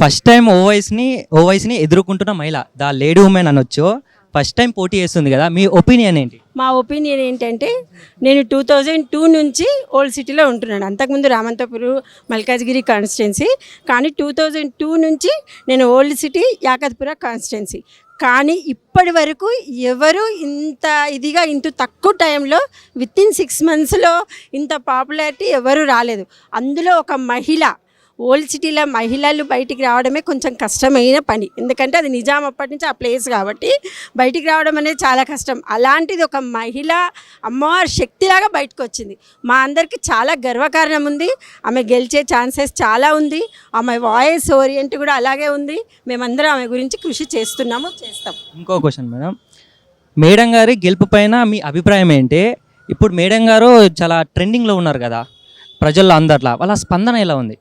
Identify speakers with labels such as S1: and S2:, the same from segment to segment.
S1: First time ఓవైస్ని ఓవైస్ని ఎదుర్కొంటున్న మహిళ ద లేడీ ఉమెన్ అనొచ్చు. ఫస్ట్ టైం పోటీ చేస్తుంది కదా మీ ఒపీనియన్ ఏంటి?
S2: మా ఒపీనియన్ ఏంటంటే నేను టూ థౌజండ్ టూ నుంచి ఓల్డ్ సిటీలో ఉంటున్నాను. అంతకుముందు రామంతపురం మల్కాజ్గిరి కాన్స్టిట్యున్సీ కానీ టూ థౌజండ్ టూ నుంచి నేను ఓల్డ్ సిటీ యాకత్పుర కాన్స్టిట్యున్సీ. కానీ ఇప్పటి వరకు ఎవరు ఇంత ఇదిగా ఇంత తక్కువ టైంలో విత్ ఇన్ సిక్స్ మంత్స్లో ఇంత పాపులారిటీ ఎవరు రాలేదు. అందులో ఒక మహిళ ఓల్డ్ సిటీలో మహిళలు బయటికి రావడమే కొంచెం కష్టమైన పని. ఎందుకంటే అది నిజాం అప్పటి నుంచి ఆ ప్లేస్ కాబట్టి బయటికి రావడం అనేది చాలా కష్టం. అలాంటిది ఒక మహిళ అమ్మవారి శక్తిలాగా బయటకు వచ్చింది మా అందరికీ చాలా గర్వకారణం ఉంది. ఆమె గెలిచే ఛాన్సెస్ చాలా ఉంది. ఆమె వాయిస్ ఓరియంట్ కూడా అలాగే ఉంది. మేమందరం ఆమె గురించి కృషి చేస్తున్నాము చేస్తాం
S1: ఇంకో క్వశ్చన్ మేడం. మేడం గారి గెలుపు పైన మీ అభిప్రాయం ఏంటి? ఇప్పుడు మేడం గారు చాలా ట్రెండింగ్లో ఉన్నారు కదా ప్రజల్లో అందరిలా. వాళ్ళ స్పందన ఎలా ఉంది?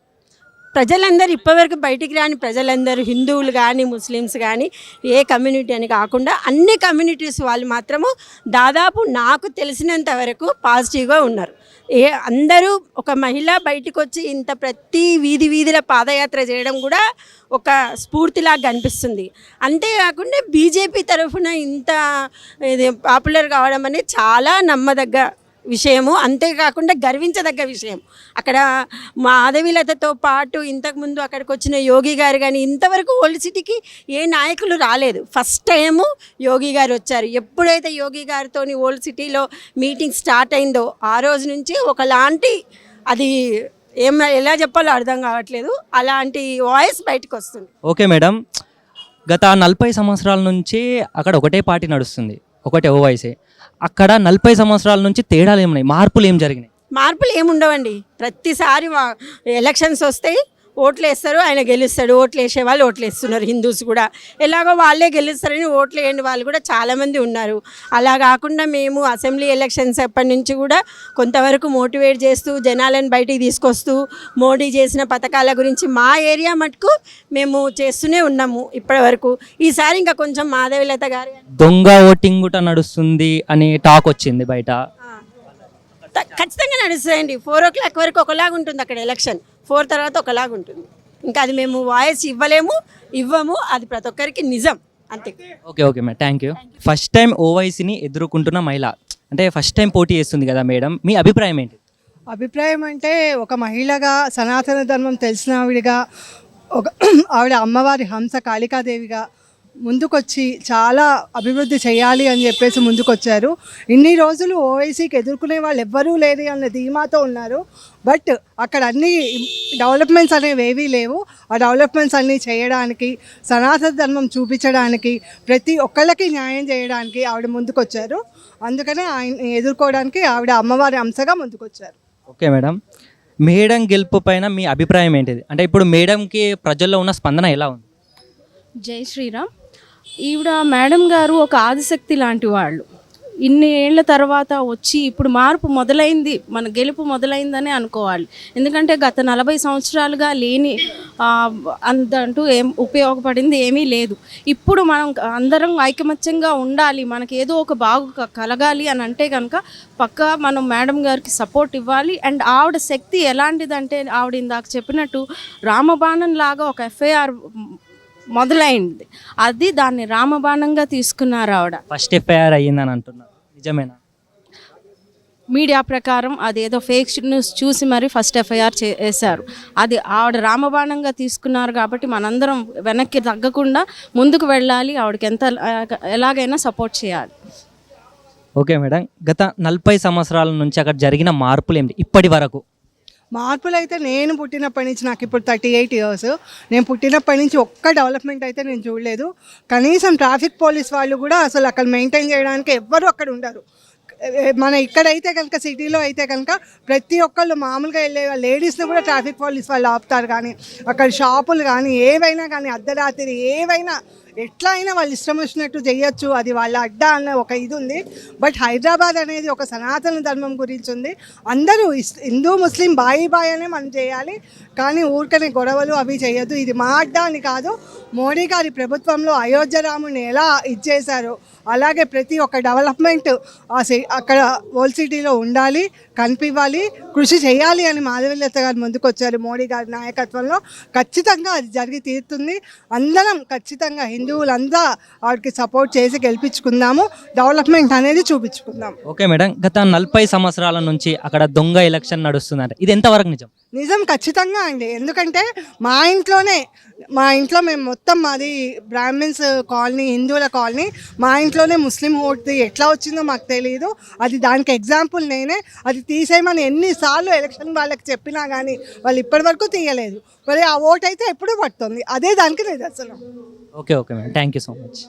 S2: ప్రజలందరూ ఇప్పటివరకు బయటికి రాని ప్రజలందరూ హిందువులు కానీ ముస్లిమ్స్ కానీ ఏ కమ్యూనిటీ అని కాకుండా అన్ని కమ్యూనిటీస్ వాళ్ళు మాత్రము దాదాపు నాకు తెలిసినంత వరకు పాజిటివ్గా ఉన్నారు. ఏ అందరూ ఒక మహిళ బయటకు వచ్చి ఇంత ప్రతి వీధి వీధిలో పాదయాత్ర చేయడం కూడా ఒక స్ఫూర్తిలాగా కనిపిస్తుంది. అంతేకాకుండా బీజేపీ తరఫున ఇంత ఇది పాపులర్ కావడం అనేది చాలా నమ్మదగ్గ విషయము అంతేకాకుండా గర్వించదగ్గ విషయం. అక్కడ మాధవీలతతో పాటు ఇంతకుముందు అక్కడికి వచ్చిన యోగి గారు కానీ ఇంతవరకు ఓల్డ్ సిటీకి ఏ నాయకులు రాలేదు. ఫస్ట్ టైము యోగి గారు వచ్చారు. ఎప్పుడైతే యోగి గారితో ఓల్డ్ సిటీలో మీటింగ్ స్టార్ట్ అయిందో ఆ రోజు నుంచి ఒకలాంటి అది ఏం ఎలా చెప్పాలో అర్థం కావట్లేదు. అలాంటి వాయిస్ బయటకు వస్తుంది.
S1: Okay madam. గత నలభై సంవత్సరాల నుంచి అక్కడ ఒకటే పార్టీ నడుస్తుంది. ఒకటే ఓవైసే. అక్కడ నలభై సంవత్సరాల నుంచి తేడాలు ఏమున్నాయి? మార్పులు ఏం జరిగినాయి?
S2: మార్పులు ఏముండవండి. ప్రతిసారి ఎలక్షన్స్ వస్తాయి ఓట్లు వేస్తారు ఆయన గెలుస్తాడు ఓట్లు వేసే వాళ్ళు ఓట్లు వేస్తున్నారు హిందూస్ కూడా. ఎలాగో వాళ్ళే గెలుస్తారని ఓట్లు వేయని వాళ్ళు కూడా చాలామంది ఉన్నారు. అలా కాకుండా మేము అసెంబ్లీ ఎలక్షన్స్ ఎప్పటి నుంచి కూడా కొంతవరకు మోటివేట్ చేస్తూ జనాలను బయటికి తీసుకొస్తూ మోడీ చేసిన పథకాల గురించి మా ఏరియా మటుకు మేము చేస్తూనే ఉన్నాము ఇప్పటి వరకు. ఈసారి ఇంకా కొంచెం మాధవిలత గారు
S1: దొంగ ఓటింగ్ కూడా నడుస్తుంది అని టాక్ వచ్చింది బయట.
S2: ఖచ్చితంగా నడుస్తాయండి. ఫోర్ ఓ క్లాక్ వరకు ఒకలాగా ఉంటుంది అక్కడ ఎలక్షన్. ఫోర్ తర్వాత ఒకలాగా ఉంటుంది. ఇంకా అది మేము వాయిస్ ఇవ్వలేము ఇవ్వము అది ప్రతి ఒక్కరికి నిజం. అంతే.
S1: Okay okay madam thank you first time ఓవైసీని ఎదుర్కొంటున్న మహిళ. అంటే ఫస్ట్ టైం పోటీ చేస్తుంది కదా మేడం. మీ అభిప్రాయం ఏంటి?
S3: అభిప్రాయం అంటే ఒక మహిళగా సనాతన ధర్మం తెలిసిన ఆవిడగా ఒక ఆవిడ అమ్మవారి హంస కాళికాదేవిగా ముందుకొచ్చి చాలా అభివృద్ధి చేయాలి అని చెప్పేసి ముందుకొచ్చారు. ఇన్ని రోజులు ఓవైసీకి ఎదుర్కొనే వాళ్ళు ఎవ్వరూ లేరు అన్న ధీమాతో ఉన్నారు. బట్ అక్కడ అన్ని డెవలప్మెంట్స్ అనేవి ఏవీ లేవు. ఆ డెవలప్మెంట్స్ అన్నీ చేయడానికి సనాతన ధర్మం చూపించడానికి ప్రతి ఒక్కళ్ళకి న్యాయం చేయడానికి ఆవిడ ముందుకొచ్చారు. అందుకనే ఆయన ఎదుర్కోవడానికి ఆవిడ అమ్మవారి అంశగా ముందుకొచ్చారు.
S1: Okay madam. మేడం గెలుపు పైన మీ అభిప్రాయం ఏంటిది? అంటే ఇప్పుడు మేడంకి ప్రజల్లో ఉన్న స్పందన ఎలా ఉంది?
S4: జై శ్రీరామ్. ఈవిడ మేడం గారు ఒక ఆదిశక్తి లాంటి వాళ్ళు. ఇన్ని ఏళ్ళ తర్వాత వచ్చి ఇప్పుడు మార్పు మొదలైంది మన గెలుపు మొదలైందని అనుకోవాలి. ఎందుకంటే గత నలభై సంవత్సరాలుగా లేని అంతంటూ అందంటూ ఏం ఉపయోగపడింది ఏమీ లేదు. ఇప్పుడు మనం అందరం ఐకమత్యంగా ఉండాలి మనకి ఏదో ఒక బాగు కలగాలి అని అంటే కనుక పక్కా మనం మేడం గారికి సపోర్ట్ ఇవ్వాలి. అండ్ ఆవిడ శక్తి ఎలాంటిదంటే ఆవిడ ఇందాక చెప్పినట్టు రామబాణం లాగా ఒక ఎఫ్ఐఆర్ మొదలైంది. అది దాన్ని రామబాణంగా తీసుకున్నారు ఆవిడ.
S1: ఫస్ట్ ఎఫ్ఐఆర్ అయ్యిందని అంటున్నారు. నిజమేనా?
S4: మీడియా ప్రకారం అదేదో ఫేక్ న్యూస్ చూసి మరి ఫస్ట్ ఎఫ్ఐఆర్ చేశారు. అది ఆవిడ రామబాణంగా తీసుకున్నారు కాబట్టి మనందరం వెనక్కి తగ్గకుండా ముందుకు వెళ్ళాలి. ఆవిడకి ఎంత ఎలాగైనా సపోర్ట్ చేయాలి.
S1: Okay madam. గత నలభై సంవత్సరాల నుంచి అక్కడ జరిగిన మార్పులు ఏంటి ఇప్పటి వరకు.
S3: మార్పులు అయితే నేను పుట్టినప్పటి నుంచి నాకు ఇప్పుడు థర్టీ ఎయిట్ ఇయర్స్ నేను పుట్టినప్పటి నుంచి ఒక్క డెవలప్మెంట్ అయితే నేను చూడలేదు. కనీసం ట్రాఫిక్ పోలీస్ వాళ్ళు కూడా అసలు అక్కడ మెయింటైన్ చేయడానికి ఎవ్వరు అక్కడ ఉండరు. మన ఇక్కడైతే కనుక సిటీలో అయితే కనుక ప్రతి ఒక్కళ్ళు మామూలుగా వెళ్ళే లేడీస్ని కూడా ట్రాఫిక్ పోలీస్ వాళ్ళు ఆపుతారు కానీ అక్కడ షాపులు కానీ ఏవైనా కానీ అర్ధరాత్రి ఏవైనా ఎట్లా అయినా వాళ్ళు ఇష్టం వచ్చినట్టు చేయొచ్చు. అది వాళ్ళ అడ్డా అన్న ఒక ఇది ఉంది బట్ హైదరాబాద్ అనేది ఒక సనాతన ధర్మం గురించి ఉంది అందరూ ఇస్- హిందూ ముస్లిం బాయి బాయ్ అనే మనం చేయాలి. కానీ ఊరికనే గొడవలు అవి చేయొద్దు. ఇది మా అడ్డా అని కాదు. మోడీ గారి ప్రభుత్వంలో అయోధ్య రాముని ఎలా ఇచ్చేశారో అలాగే ప్రతి ఒక్క డెవలప్మెంట్ ఆ సి- అక్కడ ఓల్డ్ సిటీలో ఉండాలి కనిపివ్వాలి కృషి చేయాలి అని మాధవీలత గారు ముందుకొచ్చారు మోడీ గారి నాయకత్వంలో. ఖచ్చితంగా అది జరిగి తీరుతుంది. అందరం ఖచ్చితంగా హిందూ హిందువులంతా వాడికి సపోర్ట్ చేసి గెలిపించుకుందాము. డెవలప్మెంట్ అనేది చూపించుకుందాం.
S1: ఓకే మేడం గత నలభై సంవత్సరాల నుంచి అక్కడ దొంగ ఎలక్షన్ నడుస్తుందంట ఇది ఎంతవరకు నిజం?
S3: నిజం ఖచ్చితంగా అండి. ఎందుకంటే మా ఇంట్లోనే మా ఇంట్లో మేము మొత్తం మాది బ్రాహ్మిన్స్ కాలనీ హిందువుల కాలనీ. మా ఇంట్లోనే ముస్లిం ఓటు ఎట్లా వచ్చిందో మాకు తెలియదు అది దానికి ఎగ్జాంపుల్ నేనే. అది తీసేయమని ఎన్నిసార్లు ఎలక్షన్ వాళ్ళకి చెప్పినా కానీ వాళ్ళు ఇప్పటివరకు తీయలేదు. మరి ఆ ఓటు అయితే ఎప్పుడు పడుతుంది? అదే దానికి నిదర్శనం.
S1: Okay okay madam thank you so much